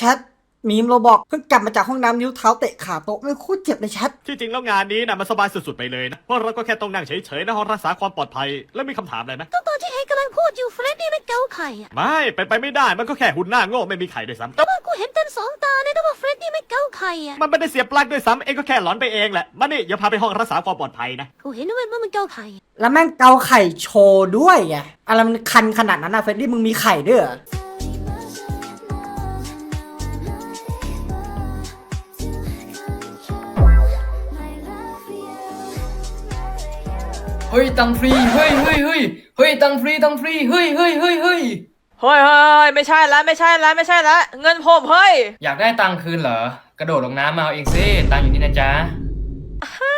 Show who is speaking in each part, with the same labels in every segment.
Speaker 1: แชทมีมโรบอกเพิ่งกลับมาจากห้องน้ำนิ้วเท้าเตะขาโต๊ะไม่โคตรเจ็บเลยแชท
Speaker 2: ที่จริงแล้วงานนี้นะมันสบายสุดๆไปเลยนะเพราะเราก็แค่ต้องนั่งเฉยๆในห้องรักษาความปลอดภัยแล้วมีคำถามอะไรไหม
Speaker 3: ก็ตอนที่เฮกำลังพูดอยู่เฟรดดี้ไม่เกาไข่อะ
Speaker 2: ไม่เป็นไปไม่ได้มันก็แค่หุ่นหน้าโง่ไม่มีไข่ด้วยซ้
Speaker 3: แต่ว่ากูเห็นเต็มสองตาเลยนะว่าเฟรดดี้ไม่เกาไข่อะำ
Speaker 2: มันไม่ได้เสียบปลั๊กด้วยซ้ำเองก็แค่หลอนไปเองแหละมานี่อย่าพาไปห้องรักษาความปลอดภัยนะ
Speaker 3: กูเห็นว่ามันมันเกาไข่อะ
Speaker 1: แล้วแม่งเกาไข่โชว์ด้วยไงอะไรมันคันขนาดนั้นนะเฟรดดี้มึงมีไข่ด้วยเหรอ
Speaker 4: เฮ้ยตังฟรีเฮ้ยเฮ้ยเฮ้ยเฮ้ยตังฟรีตังฟรีเฮ้ยเฮ้ยเฮ้ยเฮ้ย
Speaker 5: เฮ้ยเฮ้ยไม่ใช่แล้วไม่ใช่แล้วไม่ใช่แล้วเงินผมเฮ้ย
Speaker 4: อยากได้ตังค์คืนเหรอกระโดดลงน้ำมาเอาเองสิตังค์อยู่นี่นะจ๊ะ
Speaker 5: อ่า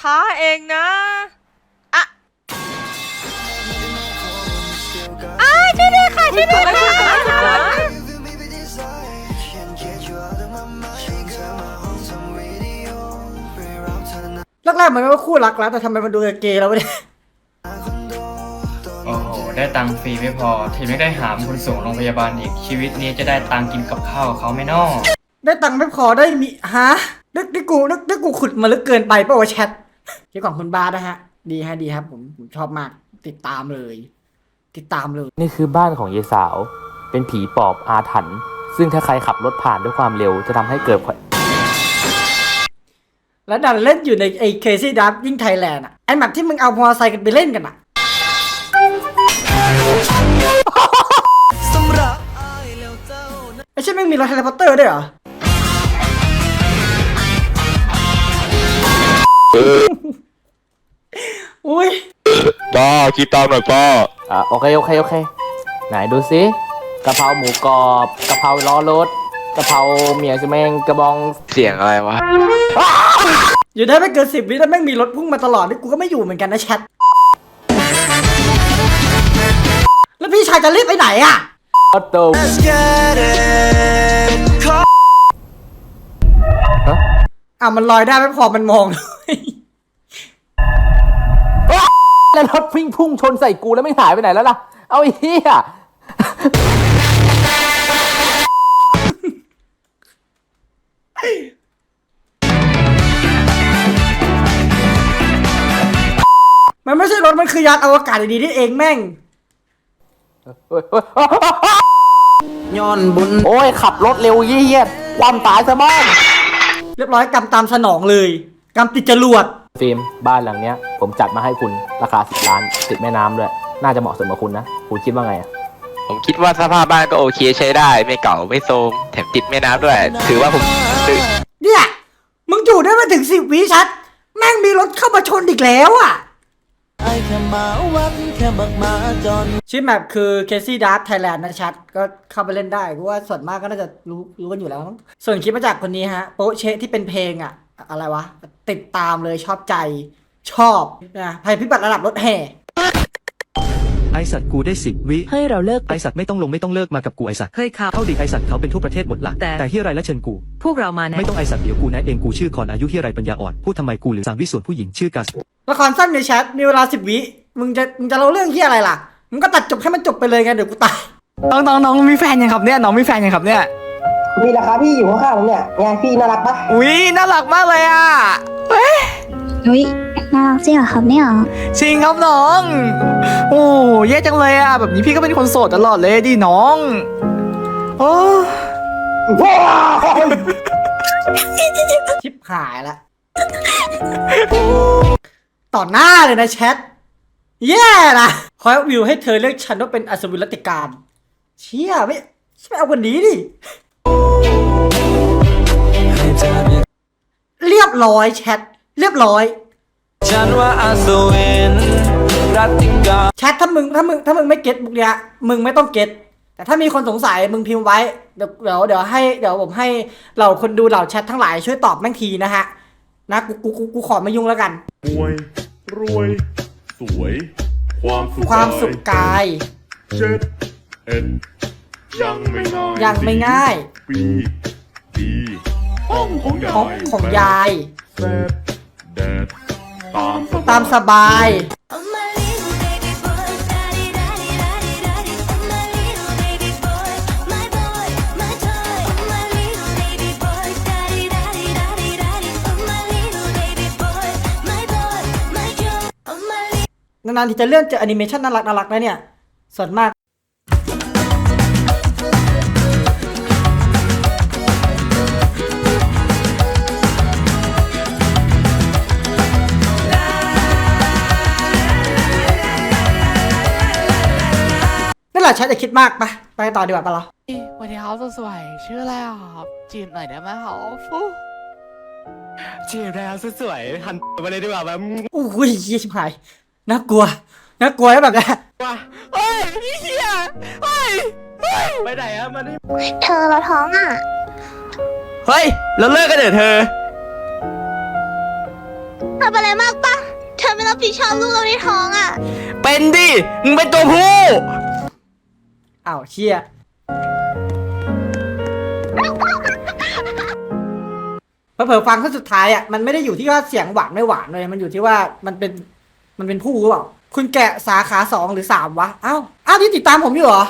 Speaker 5: ท้าเองนะอะอ้ายช่วยด้วยค่ะช่วยด้วยค่ะ
Speaker 1: แรกๆมันก็คู่รักแล้วแต่ทำไมมันดูเกย์แล้ววะเนี่ย
Speaker 4: โอ้โห ได้ตังค์ฟรีไม่พอแถมยังได้หามคนส่งโรงพยาบาลอีก ชีวิตนี้จะได้ตังค์กินกับข้าวเขาไหม่นอ
Speaker 1: ได้ตังค์ไม่พอได้มีฮะนึกนึกกูนึกนึกกูขุดมาลึกเกินไปเปล่าวะแชทที่ของคุณบาสนะฮะ ดีฮะดีครับผมผมชอบมาก ติดตามเลย ติดตามเลย
Speaker 6: นี่คือบ้านของยายสาว เป็นผีปอบอาถรรพ์ซึ่งถ้าใครขับรถผ่านด้วยความเร็วจะทำให้เกิด
Speaker 1: แล้วดันเล่นอยู่ในไอ้เคซี่ดับยิ่งไทยแลนด์อะ ไอ้แบบที่มึงเอามอเตอร์ไซค์กันไปเล่นกันอะไม่ใช่ไม่งมีรถแฮร์รี่พอตเตอร์ด้วยเหรอ อุ้ย
Speaker 7: ป้าคิดตามหน่อยป้า
Speaker 6: อ่าโอเคโอเคโอเค ไหนดูสิกะเพราหมูกรอบกะเพราล้อรถกะเพราเมียสแมงกระบอง
Speaker 7: เสียงอะไรวะ
Speaker 1: อยู่ได้ไม่เกินสิบวิแล้วแม่งมีรถพุ่งมาตลอดนี่กูก็ไม่อยู่เหมือนกันนะแชท แล้วพี่ชายจะรีบไปไหนอะ
Speaker 6: ออโต้
Speaker 1: อะมันลอยได้ไม่พอมันมองด้วย
Speaker 6: แล้วรถวิ่งพุ่งชนใส่กูแล้วไม่หายไปไหนแล้วล่ะ เอาไอ้เหี้ย
Speaker 1: มันไม่ใช่รถมันคือยานอวกาศดีๆนี่เองแม่ง
Speaker 6: ย้อนบุญ โอ้ย ขับรถเร็วเยี่ยๆความตายซะบ้าง
Speaker 1: เรียบร้อยกำตามสนองเลยกำติดจรวด
Speaker 6: ฟิล์มบ้านหลังเนี้ย ผมจัดมาให้คุณราคาสิบล้านติดแม่น้ำด้วย น่าจะเหมาะสมกับคุณนะ คุณคิดว่าไงอะ
Speaker 7: ผมคิดว่าสภาพบ้านก็โอเคใช้ได้ ไม่เก่าไม่โทรมแถมติดแม่น้ำด้วย ถือว่าผมซื้อ
Speaker 1: เนี่ย มึงอยู่ได้มาถึงสิบวิชัด แม่งมีรถเข้ามาชนอีกแล้วอะ ชื่อแมปคือ Casey Dark Thailand นะชัด ก็เข้าไปเล่นได้เพราะว่าส่วนมากก็น่าจะรู้รู้กันอยู่แล้วมั้งส่วนคลิปมาจากคนนี้ฮะ โปะเชะที่เป็นเพลงอะอะไรวะ ติดตามเลยชอบใจชอบนะภัยพิบัติระดับรถแห่
Speaker 8: ไอสัตว์กูได้สิบวิ
Speaker 9: เฮ้ยเราเลิก
Speaker 8: ไอสัตว์ไม่ต้องลงไม่ต้องเลิกมากับกูไอสัตว์
Speaker 9: เฮ้ยครับ
Speaker 8: เข้าดิไอสัตว์เขาเป็นทั่วประเทศหมดละ
Speaker 9: แต่
Speaker 8: แต่เฮียไรและเชิญกู
Speaker 9: พวกเรามาแนะ
Speaker 8: ไม่ต้องไอสัตว์เดี๋ยวกูนะเองกูชื่อคอนอายุเฮียไรปัญญาอ่อนพูดทำไมกูหรือสามวิส่วนผู้หญิงชื่อกัส
Speaker 1: ละครสั้นในแชทมีเวลาสิบวิมึงจะมึงจะเล่าเรื่องที่อะไรล่ะมึงก็ตัดจบให้มันจบไปเลยไงเดี๋ยวกูตาย
Speaker 10: น้องน้องน้องมีแฟนยังครับเนี่ยน้องมีแฟนยังครับเนี่ย
Speaker 11: มีราคาพี่อยู่ข้างๆผมเนี่ยไงพี่น่ารักปะ
Speaker 10: อุ้ยน่ารักมากเลยอะเฮ้ย
Speaker 3: อุ้ย น่ารักจริงเหรอครับเนี่ย
Speaker 10: จริงครับน้อง โอ้แย่จังเลยอะ แบบนี้พี่ก็เป็นคนโสดตลอดเลยดิน้อง โอ้
Speaker 11: ว้าว
Speaker 1: ชิบหายละต่อหน้าเลยนะแชท แย่นะคอยวิวให้เธอเรียกฉันว่าเป็นอัศวินรัติการ เชี่ยไม่ไม่เอาวันนี้ดิเรียบร้อยแชท เรียบร้อย
Speaker 10: ฉันว่าอาสวินรัตติกา
Speaker 1: แชทถ้ามึงถ้ามึงถ้ามึงไม่เก็ตบุกเนี้ยมึงไม่ต้องเก็ตแต่ถ้ามีคนสงสัยมึงพิมพ์ไว้เดี๋ยวเดี๋ยวเดี๋ยวให้เดี๋ยวผมให้เหล่าคนดูเหล่าแชททั้งหลายช่วยตอบแม่งทีนะฮะนะกูกูกูกูขอไม่ยุ่งแล้วกัน
Speaker 2: รวย รวย สวย ความสุข
Speaker 1: ความสุขกาย
Speaker 2: เจ็ดเอ็ดยังไม่ง่าย
Speaker 1: ยังไม่ง่าย
Speaker 2: ปีปีห้องของยา
Speaker 1: ของ
Speaker 2: ย
Speaker 1: ของยาย
Speaker 2: แซดแดด ตามสบาย
Speaker 1: นานๆที่จะเลื่อนเจอแอนิเมชันน่ารักน่ารักนะเนี่ย ส่วนมาก แหละชัดจะคิดมากไปไปต่อดีกว่าปะเรา
Speaker 10: สวัสดีครับสวยๆชื่ออะไรอะครับจีบหน่อยได้ไหมครับฟู
Speaker 2: จีบแล้วสวยๆหันมาเลยดีกว่าแบบ
Speaker 1: อุ้ยเหี้ยชิบหายน่ากลัวน่ากลัวนะแบบเนี้ย
Speaker 10: เฮ้ยพี่เชียเฮ้ย
Speaker 2: ไปไหนอะมันนี่
Speaker 3: เธอเราท้องอะ
Speaker 10: เฮ้ยเราเลิกกันเถอะเธอ
Speaker 3: ทำอะไรมากปะเธอไม่รับผิดชอบลูกเราในท้องอะ
Speaker 10: เป็นดิ มึงเป็นตัวผู้
Speaker 1: อ้าวเชี่ยเผลอฟังท่อนสุดท้ายอะมันไม่ได้อยู่ที่ว่าเสียงหวานไม่หวานเลยมันอยู่ที่ว่ามันเป็นมันเป็นผู้หรือเปล่าคุณแกะสาขาสองหรือสามวะอ้าวอ้าวที่ติดตามผมอยู่เหรอ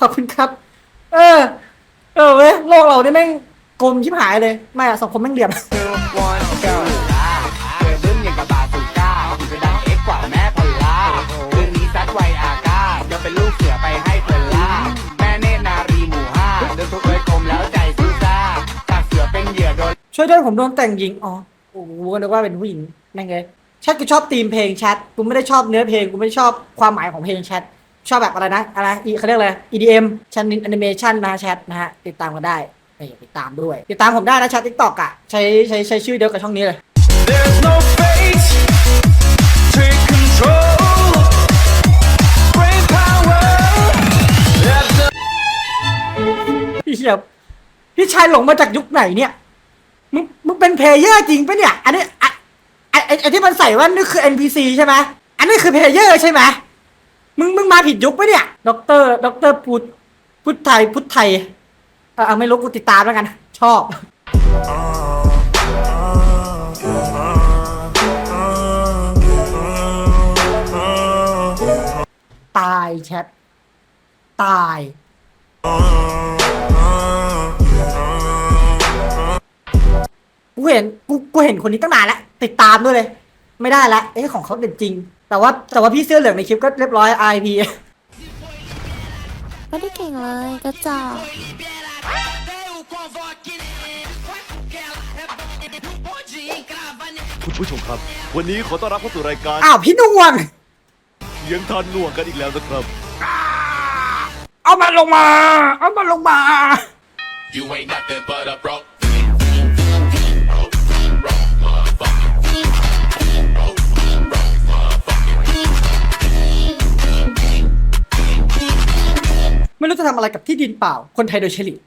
Speaker 1: ขอบคุณครับ เออ เออเว้ยโลกเราเนี่ยแม่งกลมชิบหายเลย ไม่อะสองคนแม่งเหลี่ยม ช่วยด้วยผมโดนแต่งหญิง อ๋อโอ้โหก็นึกว่าเป็นผู้หญิงแม่งเลยแชทกูชอบธีมเพลงแชทกูไม่ได้ชอบเนื้อเพลงกูไม่ได้ชอบความหมายของเพลงแชทชอบแบบอะไรนะอะไรอีเขาเรียกอะไร EDM ชันนินแอนิเมชันนะแชทนะฮะติดตามกันได้นี่ติดตามด้วย ติดตามผมได้นะแชททิกตอกอะใช้ใช้ใช้ชื่อเดียวกับช่องนี้เลย
Speaker 2: There's no fate Take control Brain power
Speaker 1: พี่เชียบพี่ชายหลงมาจากยุคไหนเนี่ย มึงมึงเป็นเพลเยอร์จริงปะเนี่ย อันนี้ไอไอไอ้ไอที่มันใส่ว่านี่คือ NPC ใช่ไหมอันนี้คือเพลเยอร์ใช่ไหมมึงมึงมาผิดยุคปะเนี่ยด็อกเตอร์ด็อกเตอร์พุทธพุทธไทยพุทธไทยเออเอาไม่รู้กูติดตามแล้วกัน ชอบ ตายแชทตาย กูเห็นกูกูเห็นคนนี้ตั้งนานแล้วติดตามด้วยเลย ไม่ได้ละเอ๊ะของเขาเด็ดจริง แต่ว่าแต่ว่าพี่เสื้อเหลืองในคลิปก็เรียบร้อย IP
Speaker 3: ไม่ได้เก่งเลยกระจอก
Speaker 2: คุณผู้ชมครับ วันนี้ขอต้อนรับเข้าสู่รายการ
Speaker 1: อ้าวพี่นวง
Speaker 2: เสียงทานหน่วงกันอีกแล้วนะครับ
Speaker 1: เอามันลงมา เอามันลงมา
Speaker 7: You ain't nothing but a broke
Speaker 1: จะทำอะไรกับที่ดินเปล่า คนไทยโดยเฉลี่ย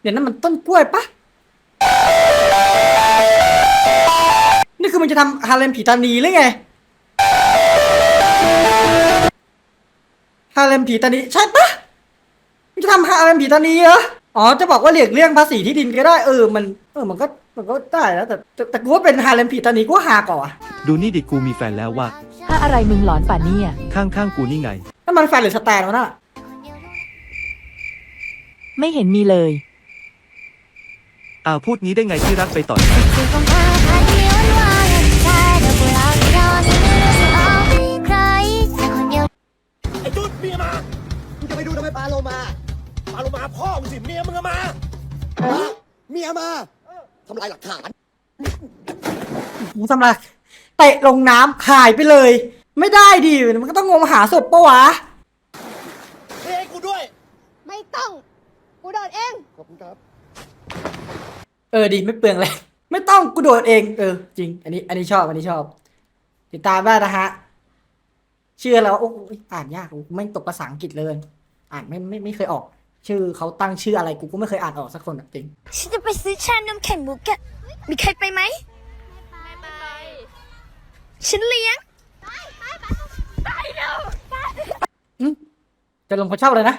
Speaker 1: เดี๋ยวนั้นมันต้นกล้วยปะนี่คือมันจะทำฮาเลมผีตานีหรือไงฮาเลมผีตานีใช่ปะมันจะทำฮาเลมผีตานีเหรอ อ๋อ จะบอกว่าเลียกเลี่ยงภาษีที่ดินก็ได้ เออ มัน เออ มันก็ มันก็ได้แล้วแต่แต่แต่กูว่าเป็นฮาเลมผีตานีกูว่าฮาก่อนอะ
Speaker 8: ดูนี่ดิกูมีแฟนแล้วว่า
Speaker 9: ถ้าอะไรมึงหลอนป่านนี้อะ
Speaker 8: ข้างๆกูนี่ไง
Speaker 1: นั่นมันแฟนหรือสแตนวะน่ะ
Speaker 9: ไม่เห็นมีเลย
Speaker 8: อ้าวพูดงี้ได้ไงที่รักไปต่อย
Speaker 2: ไอ้จุดเมียมามึงจะไปดูทำไมปลาโลมาปลาโลมาพ่อมึงสิเมียมึงอะมาเมียมา ทำลายหลักฐาน
Speaker 1: หมูทำไรเตะลงน้ำหายไปเลย ไม่ได้ดิมันก็ต้องงมหาศพปะวะ
Speaker 2: เฮ้ยกูด้วย
Speaker 3: ไม่ต้อง กูโดดเอง
Speaker 2: ขอบคุณครับ
Speaker 1: เออดีไม่เปลืองเลย ไม่ต้องกูโดดเอง เออ จริง อันนี้ อันนี้ชอบอันนี้ชอบ ติดตามได้นะฮะชื่อแล้วโอ้ยอ่านยากกูไม่ตกภาษาอังกฤษเลย อ่านไม่ไม่ไม่เคยออก ชื่อเขาตั้งชื่ออะไรกูก็ไม่เคยอ่านออกสักคนอะจริง
Speaker 3: ฉันจะไปซื้อชานมแข็งมุกอะมีใครไปไหมไม่ไปฉันเลี้ยง
Speaker 1: จะลงเขาชอบเลยนะ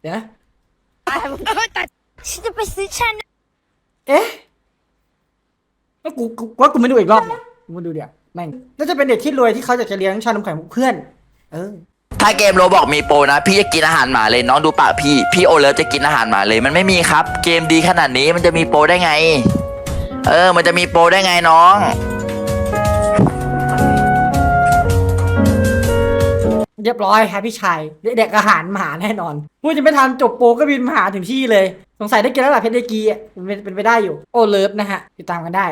Speaker 1: เดี๋ยวนะ
Speaker 3: ฉันจะไปซื้อชานม
Speaker 1: เอ๊ะแล้วกูกูว่ากูไม่ดูอีกรอบเนี่ยกูมาดูเดี๋ยวแม่งน่าจะเป็นเด็กที่รวยที่เขาอยากจะเลี้ยงชานมไข่มุกเพื่อน เออ
Speaker 12: ถ้าเกมโรบอกมีโปรนะ พี่จะกินอาหารหมาเลยน้องดูปากพี่ พี่โอเลิฟจะกินอาหารหมาเลยมันไม่มีครับ เกมดีขนาดนี้มันจะมีโปรได้ไง เออ มันจะมีโปรได้ไงน้อง
Speaker 1: เรียบร้อยครับพี่ชายเด็กอาหารหมาแน่นอนพูดจะไม่ทันจบโปรก็บินมาหาถึงที่เลย สงสัยได้กินแล้วล่ะเพชรเดกีเป็นเป็นไปได้อยู่ โอเลิฟนะฮะ ติดตามกันได้